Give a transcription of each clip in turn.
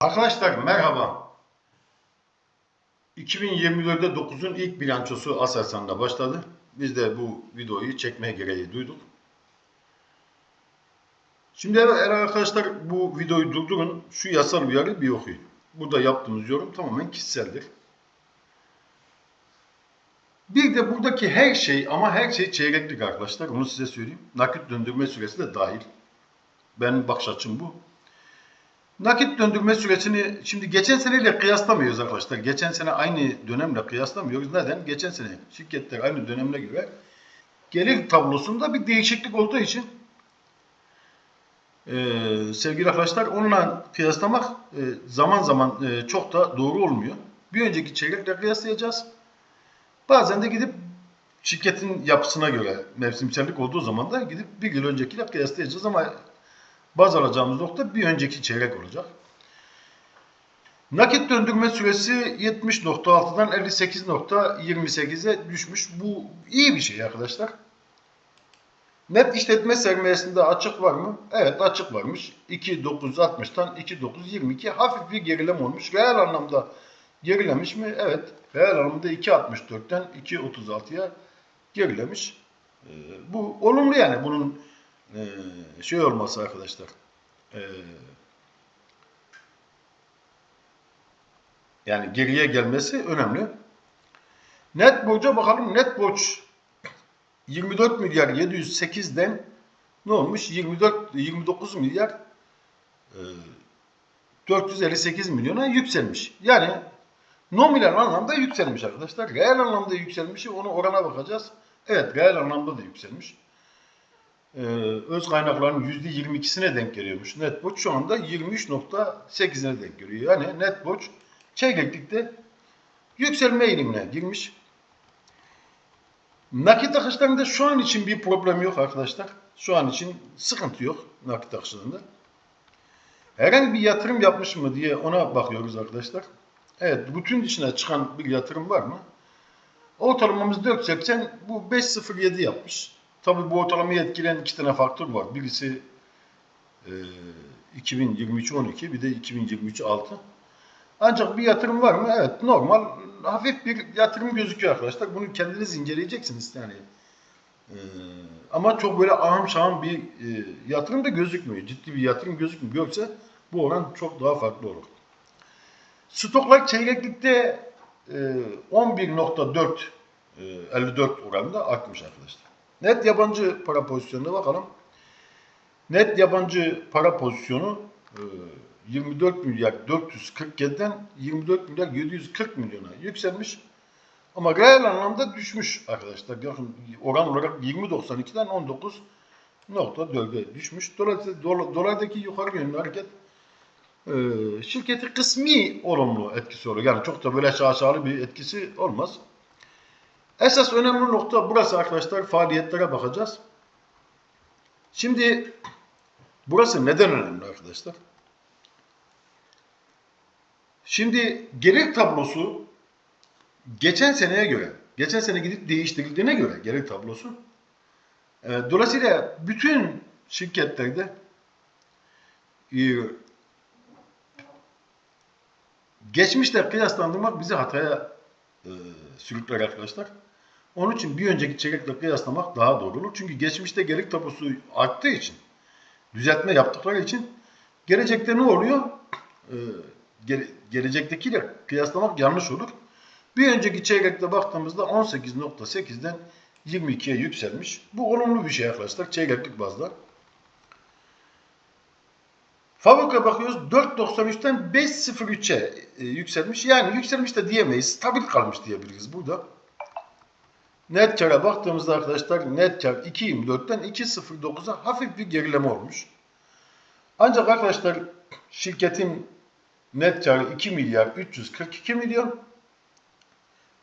Arkadaşlar merhaba. 2024'de 9'un ilk bilançosu Aselsan'da başladı. Biz de bu videoyu çekmeye gereği duyduk. Şimdi eğer arkadaşlar bu videoyu durdurun, şu yasal uyarı bir okuyun. Burada yaptığımız yorum tamamen kişiseldir. Bir de buradaki her şey ama her şey çeyreklik arkadaşlar. Onu size söyleyeyim. Nakit döndürme süresi de dahil. Benim bakış açım bu. Nakit döndürme süresini şimdi geçen seneyle kıyaslamıyoruz arkadaşlar. Geçen sene aynı dönemle kıyaslamıyoruz. Neden? Geçen sene şirketler aynı dönemine göre gelir tablosunda bir değişiklik olduğu için eee, sevgili arkadaşlar onunla kıyaslamak eee, zaman zaman eee, çok da doğru olmuyor. Bir önceki çeyrekle kıyaslayacağız. Bazen de gidip şirketin yapısına göre mevsimsellik olduğu zaman da gidip bir yıl öncekiyle kıyaslayacağız ama baz alacağımız nokta bir önceki çeyrek olacak. Nakit döndürme süresi 70.6'dan 58.28'e düşmüş. Bu iyi bir şey arkadaşlar. Net işletme sermayesinde açık var mı? Evet açık varmış. 2.960'tan 2.922 hafif bir gerileme olmuş. Reel anlamda gerilemiş mi? Evet. Reel anlamda 2.64'ten 2.36'ya gerilemiş. Ee, bu olumlu yani bunun e, şey olması arkadaşlar. Ee, yani geriye gelmesi önemli. Net borca bakalım. Net borç 24 milyar 708'den ne olmuş? 24 29 milyar e, 458 milyona yükselmiş. Yani nominal anlamda yükselmiş arkadaşlar. Reel anlamda yükselmiş. Onu orana bakacağız. Evet reel anlamda da yükselmiş. Ee, öz kaynakların %22'sine denk geliyormuş. Net borç şu anda 23.8'ine denk geliyor. Yani net borç çeyreklikte yükselme eğilimine girmiş. Nakit akışlarında şu an için bir problem yok arkadaşlar. Şu an için sıkıntı yok nakit akışlarında. Herhangi bir yatırım yapmış mı diye ona bakıyoruz arkadaşlar. Evet, bütün dışına çıkan bir yatırım var mı? Ortalamamız 4.80, bu 5.07 yapmış. Tabii bu ortalamayı etkileyen iki tane faktör var. Birisi e, 2023-12, bir de 2023-6. Ancak bir yatırım var mı? Evet, normal, hafif bir yatırım gözüküyor arkadaşlar. Bunu kendiniz inceleyeceksiniz yani. E, ama çok böyle ahım şahım bir e, yatırım da gözükmüyor. Ciddi bir yatırım gözükmüyor. Yoksa bu oran çok daha farklı olur. Stoklar çeyreklikte e, 11.4 e, 54 oranında artmış arkadaşlar. Net yabancı para pozisyonuna bakalım. Net yabancı para pozisyonu e, 24 milyar 447'den 24 milyar 740 milyona yükselmiş. Ama reel anlamda düşmüş arkadaşlar. Bakın oran olarak 20.92'den 19.4'e düşmüş. Dolayısıyla dola- dolardaki yukarı yönlü hareket e, şirketi kısmi olumlu etkisi oluyor. Yani çok da böyle şaşalı bir etkisi olmaz. Esas önemli nokta burası arkadaşlar. Faaliyetlere bakacağız. Şimdi burası neden önemli arkadaşlar? Şimdi gelir tablosu geçen seneye göre, geçen sene gidip değiştirildiğine göre gelir tablosu e, dolayısıyla bütün şirketlerde e, geçmişle kıyaslandırmak bizi hataya e, sürükler arkadaşlar. Onun için bir önceki çeyrekle kıyaslamak daha doğru olur. Çünkü geçmişte gelir tablosu arttığı için, düzeltme yaptıkları için gelecekte ne oluyor? Ee, gele, gelecektekiyle kıyaslamak yanlış olur. Bir önceki çeyrekte baktığımızda 18.8'den 22'ye yükselmiş. Bu olumlu bir şey arkadaşlar çeyreklik bazda. Fabrika bakıyoruz 4.93'ten 5.03'e e, yükselmiş. Yani yükselmiş de diyemeyiz. Stabil kalmış diyebiliriz burada. Net kara baktığımızda arkadaşlar net kar 2.24'ten 2.09'a hafif bir gerileme olmuş. Ancak arkadaşlar şirketin net karı 2 milyar 342 milyon.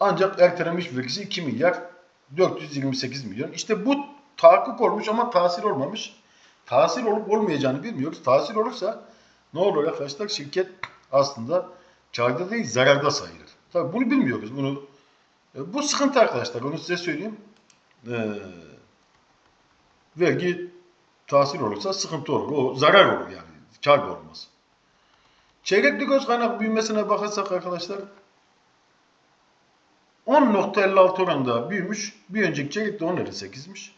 Ancak ertelenmiş vergisi 2 milyar 428 milyon. İşte bu tahakkuk olmuş ama tahsil olmamış. Tahsil olup olmayacağını bilmiyoruz. Tahsil olursa ne olur arkadaşlar? Şirket aslında karda değil zararda sayılır. Tabii bunu bilmiyoruz. Bunu bu sıkıntı arkadaşlar. Onu size söyleyeyim. Ee, vergi tahsil olursa sıkıntı olur. O zarar olur yani. Kar olmaz. Çeyreklik öz kaynak büyümesine bakarsak arkadaşlar 10.56 oranında büyümüş. Bir önceki çeyrekte 10.58'miş.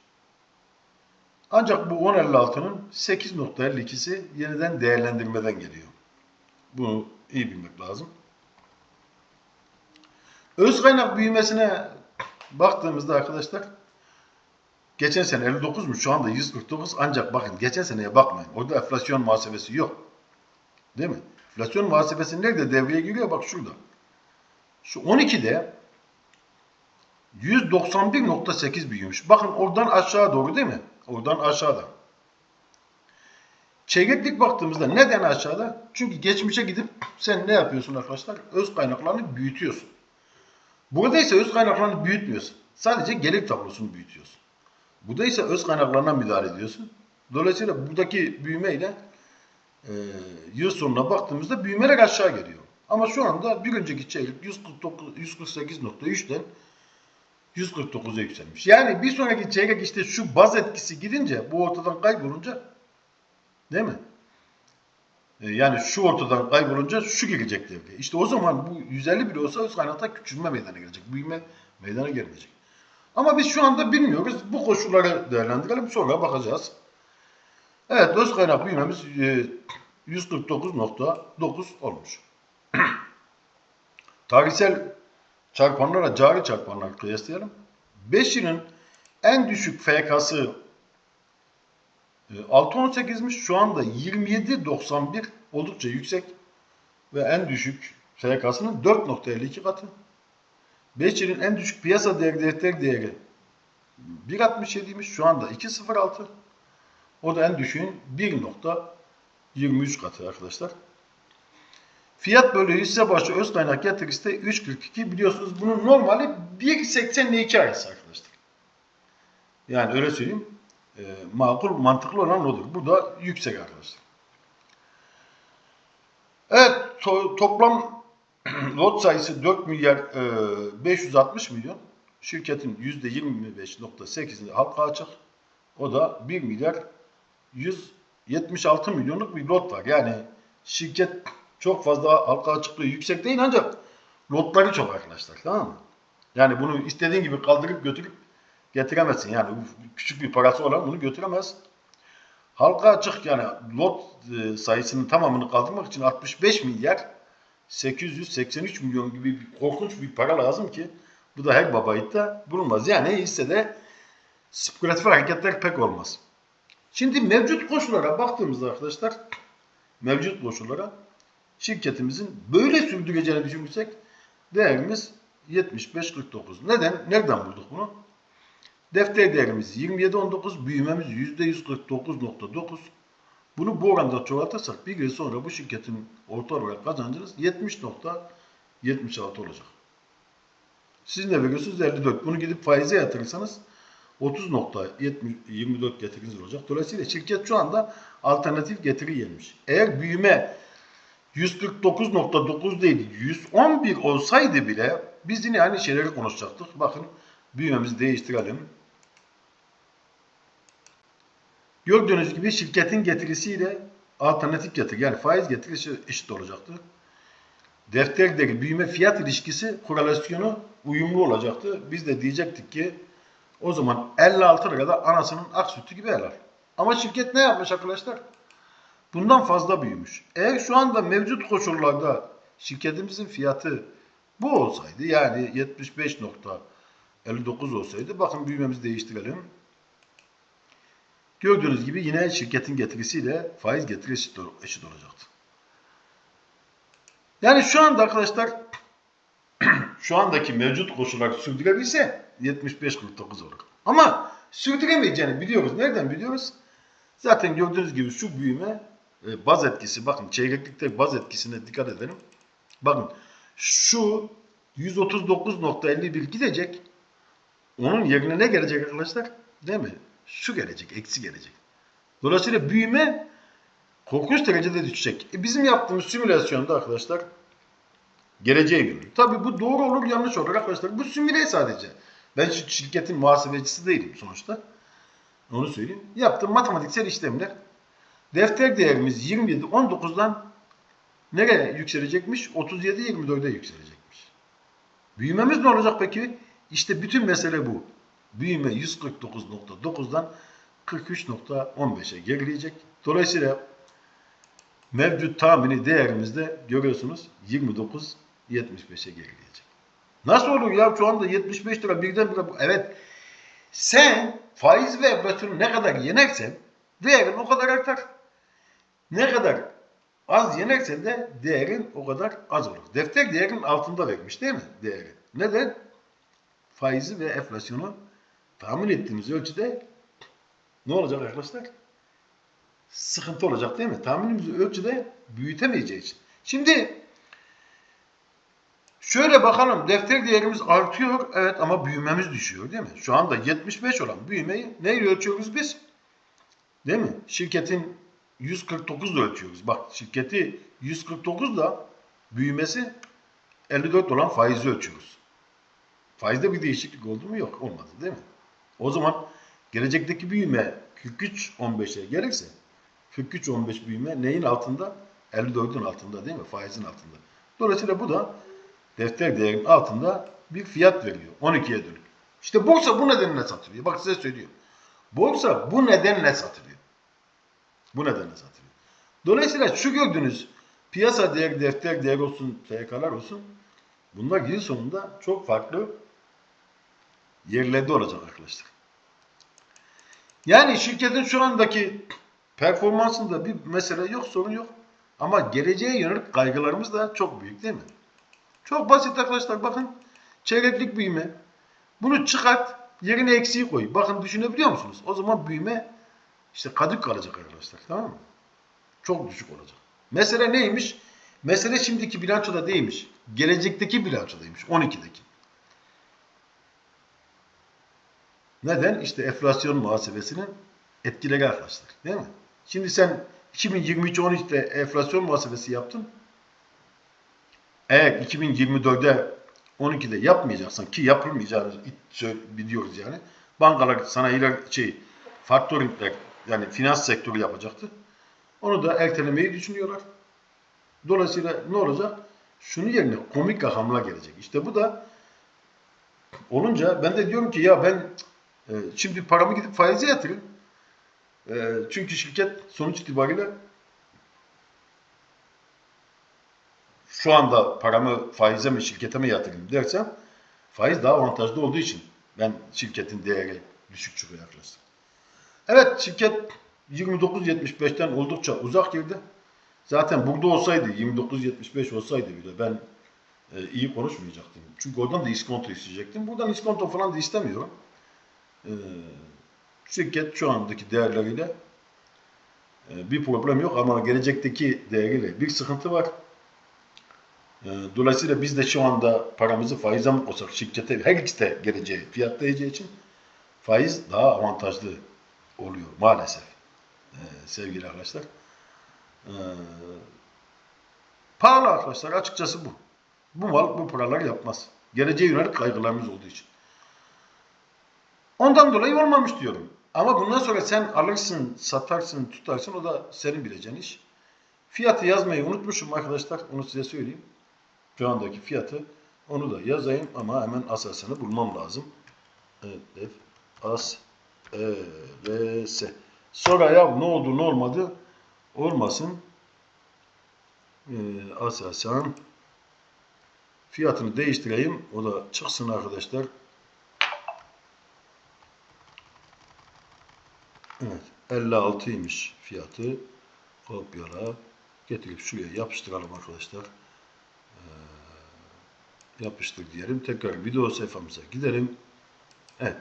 Ancak bu 10.56'nın 8.52'si yeniden değerlendirmeden geliyor. Bunu iyi bilmek lazım. Öz kaynak büyümesine baktığımızda arkadaşlar geçen sene 59'muş şu anda 149 ancak bakın geçen seneye bakmayın. Orada enflasyon muhasebesi yok. Değil mi? Enflasyon muhasebesi nerede devreye giriyor? Bak şurada. Şu 12'de 191.8 büyümüş. Bakın oradan aşağı doğru değil mi? Oradan aşağıda. Çeyreklik baktığımızda neden aşağıda? Çünkü geçmişe gidip sen ne yapıyorsun arkadaşlar? Öz kaynaklarını büyütüyorsun. Burada ise öz kaynaklarını büyütmüyorsun. Sadece gelir tablosunu büyütüyorsun. Burada ise öz kaynaklarına müdahale ediyorsun. Dolayısıyla buradaki büyümeyle e, yıl sonuna baktığımızda büyümeler aşağı geliyor. Ama şu anda bir önceki çeyrek 149 148.3'ten 149'a yükselmiş. Yani bir sonraki çeyrek işte şu baz etkisi gidince bu ortadan kaybolunca değil mi? E, Yani şu ortadan kaybolunca şu girecek devreye. İşte o zaman bu 150 bile olsa öz kaynakta küçülme meydana gelecek. Büyüme meydana gelmeyecek. Ama biz şu anda bilmiyoruz. Bu koşulları değerlendirelim. Sonra bakacağız. Evet öz kaynak büyümemiz e, 149.9 olmuş. Tarihsel çarpanlarla cari çarpanlar kıyaslayalım. 5 yılın en düşük FK'sı e, 6.18'miş. Şu anda 27.91 oldukça yüksek ve en düşük FK'sının 4.52 katı. 5 yılın en düşük piyasa değeri defter değeri 1.67'ymiş. Şu anda 2.06. O da en düşüğün 1.23 katı arkadaşlar. Fiyat bölü hisse başı öz kaynak getirisi de 3.42 biliyorsunuz bunun normali 1.80 ile 2 arası arkadaşlar. Yani öyle söyleyeyim. E, makul mantıklı olan odur. Bu yüksek arkadaşlar. Evet to- toplam lot sayısı 4 milyar e, 560 milyon. Şirketin %25.8'inde halka açık. O da 1 milyar 176 milyonluk bir lot var. Yani şirket çok fazla halka açıklığı yüksek değil ancak lotları çok arkadaşlar tamam mı? Yani bunu istediğin gibi kaldırıp götürüp getiremezsin. Yani küçük bir parası olan bunu götüremez. Halka açık yani lot e, sayısının tamamını kaldırmak için 65 milyar 883 milyon gibi bir, korkunç bir para lazım ki bu da her babayıtta bulunmaz. Yani hissede spekülatif hareketler pek olmaz. Şimdi mevcut koşullara baktığımızda arkadaşlar mevcut koşullara şirketimizin böyle sürdüreceğini düşünürsek değerimiz 75.49. Neden? Nereden bulduk bunu? Defter değerimiz 27.19, büyümemiz %149.9. Bunu bu oranda çoğaltırsak bir yıl sonra bu şirketin orta olarak kazancınız 70.76 olacak. Siz ne veriyorsunuz? 54. Bunu gidip faize yatırırsanız 30.24 getiriniz olacak. Dolayısıyla şirket şu anda alternatif getiri gelmiş. Eğer büyüme 149.9 değil 111 olsaydı bile biz yine aynı şeyleri konuşacaktık. Bakın büyümemizi değiştirelim. Gördüğünüz gibi şirketin getirisiyle alternatif getiri yani faiz getirisi eşit olacaktı. Defter değeri büyüme fiyat ilişkisi korelasyonu uyumlu olacaktı. Biz de diyecektik ki o zaman 56 lirada anasının ak sütü gibi helal. Ama şirket ne yapmış arkadaşlar? Bundan fazla büyümüş. Eğer şu anda mevcut koşullarda şirketimizin fiyatı bu olsaydı yani 75.59 olsaydı bakın büyümemizi değiştirelim. Gördüğünüz gibi yine şirketin getirisiyle faiz getirisi eşit olacaktı. Yani şu anda arkadaşlar şu andaki mevcut koşullar sürdürebilse 75-49 olur. Ama sürdüremeyeceğini biliyoruz. Nereden biliyoruz? Zaten gördüğünüz gibi şu büyüme e, baz etkisi bakın çeyreklikte baz etkisine dikkat edelim. Bakın şu 139.51 gidecek. Onun yerine ne gelecek arkadaşlar? Değil mi? Şu gelecek, eksi gelecek. Dolayısıyla büyüme korkunç derecede düşecek. E bizim yaptığımız simülasyonda arkadaşlar geleceğe yönelik. Tabii bu doğru olur yanlış olur arkadaşlar. Bu simüle sadece. Ben şirketin muhasebecisi değilim sonuçta. Onu söyleyeyim. Yaptığım matematiksel işlemler. Defter değerimiz 27, 19'dan nereye yükselecekmiş? 37-24'e yükselecekmiş. Büyümemiz ne olacak peki? İşte bütün mesele bu. Büyüme 149.9'dan 43.15'e gerileyecek. Dolayısıyla mevcut tahmini değerimizde görüyorsunuz 29.75'e gerileyecek. Nasıl olur ya şu anda 75 lira birdenbire bu. Evet sen faiz ve enflasyonu ne kadar yenersen değerin o kadar artar. Ne kadar az yenersen de değerin o kadar az olur. Defter değerin altında vermiş değil mi değeri? Neden? Faizi ve enflasyonu tahmin ettiğimiz ölçüde ne olacak arkadaşlar? Sıkıntı olacak değil mi? Tahminimiz ölçüde büyütemeyeceği için. Şimdi şöyle bakalım. Defter değerimiz artıyor. Evet ama büyümemiz düşüyor değil mi? Şu anda 75 olan büyümeyi neyle ölçüyoruz biz? Değil mi? Şirketin 149 ile ölçüyoruz. Bak şirketi 149 da büyümesi 54 olan faizi ölçüyoruz. Faizde bir değişiklik oldu mu? Yok. Olmadı değil mi? O zaman gelecekteki büyüme 43-15'e gelirse 43-15 büyüme neyin altında? 54'ün altında değil mi? Faizin altında. Dolayısıyla bu da defter değerinin altında bir fiyat veriyor. 12'ye dönük. İşte borsa bu nedenle satılıyor. Bak size söylüyorum. Borsa bu nedenle satılıyor. Bu nedenle satılıyor. Dolayısıyla şu gördüğünüz piyasa değeri, defter değeri olsun, FK'lar olsun bunlar yıl sonunda çok farklı yerlerde olacak arkadaşlar. Yani şirketin şu andaki performansında bir mesele yok, sorun yok. Ama geleceğe yönelik kaygılarımız da çok büyük değil mi? Çok basit arkadaşlar bakın. Çeyreklik büyüme. Bunu çıkart, yerine eksiği koy. Bakın düşünebiliyor musunuz? O zaman büyüme işte kadük kalacak arkadaşlar. Tamam mı? Çok düşük olacak. Mesele neymiş? Mesele şimdiki bilançoda değilmiş. Gelecekteki bilançodaymış. 12'deki. Neden? İşte enflasyon muhasebesinin etkileri arkadaşlar. Değil mi? Şimdi sen 2023-13'te enflasyon muhasebesi yaptın. Eğer 2024'de 12'de yapmayacaksan ki yapılmayacağını biliyoruz yani. Bankalar sanayiler şey faktöringler yani finans sektörü yapacaktı. Onu da ertelemeyi düşünüyorlar. Dolayısıyla ne olacak? Şunun yerine komik rakamlar gelecek. İşte bu da olunca ben de diyorum ki ya ben şimdi paramı gidip faize yatırayım. E, çünkü şirket sonuç itibariyle şu anda paramı faize mi şirkete mi yatırayım dersem faiz daha avantajlı olduğu için ben şirketin değeri düşük çıkıyor yaklaşık. Evet şirket 29.75'ten oldukça uzak girdi. Zaten burada olsaydı 29.75 olsaydı bile ben e, iyi konuşmayacaktım. Çünkü oradan da iskonto isteyecektim. Buradan iskonto falan da istemiyorum. E, şirket şu andaki değerleriyle e, bir problem yok ama gelecekteki değeriyle bir sıkıntı var. E, dolayısıyla biz de şu anda paramızı faize mi koysak şirkete her ikisi de geleceği fiyatlayacağı için faiz daha avantajlı oluyor maalesef e, sevgili arkadaşlar. Pahalı arkadaşlar açıkçası bu. Bu mal bu paralar yapmaz. Geleceğe yönelik kaygılarımız olduğu için. Ondan dolayı olmamış diyorum. Ama bundan sonra sen alırsın, satarsın, tutarsın o da senin bileceğin iş. Fiyatı yazmayı unutmuşum arkadaşlar. Onu size söyleyeyim. Şu andaki fiyatı onu da yazayım ama hemen asasını bulmam lazım. Evet, as, e, R, S. Sonra ya ne oldu ne olmadı olmasın. E, asasen fiyatını değiştireyim. O da çıksın arkadaşlar. Evet. 56'ymış fiyatı. Kopyala. Getirip şuraya yapıştıralım arkadaşlar. Ee, yapıştır diyelim. Tekrar video sayfamıza gidelim. Evet.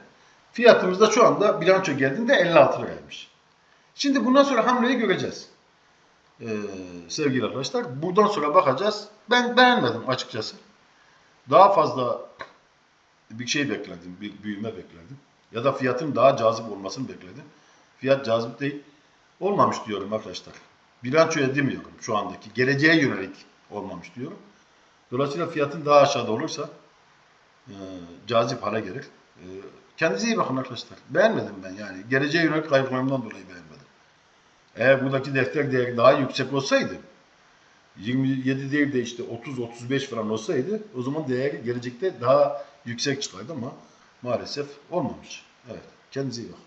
Fiyatımız da şu anda bilanço geldiğinde 56 liraymış. Şimdi bundan sonra hamleyi göreceğiz. Ee, sevgili arkadaşlar. Buradan sonra bakacağız. Ben beğenmedim açıkçası. Daha fazla bir şey bekledim. Bir büyüme bekledim. Ya da fiyatın daha cazip olmasını bekledim. Fiyat cazip değil. Olmamış diyorum arkadaşlar. Bilançoya demiyorum şu andaki. Geleceğe yönelik olmamış diyorum. Dolayısıyla fiyatın daha aşağıda olursa e, cazip hale gelir. E, kendinize iyi bakın arkadaşlar. Beğenmedim ben yani. Geleceğe yönelik kaygılarımdan dolayı beğenmedim. Eğer buradaki defter değeri daha yüksek olsaydı 27 değil de işte 30-35 falan olsaydı o zaman değeri gelecekte daha yüksek çıkardı ama maalesef olmamış. Evet. Kendinize iyi bakın.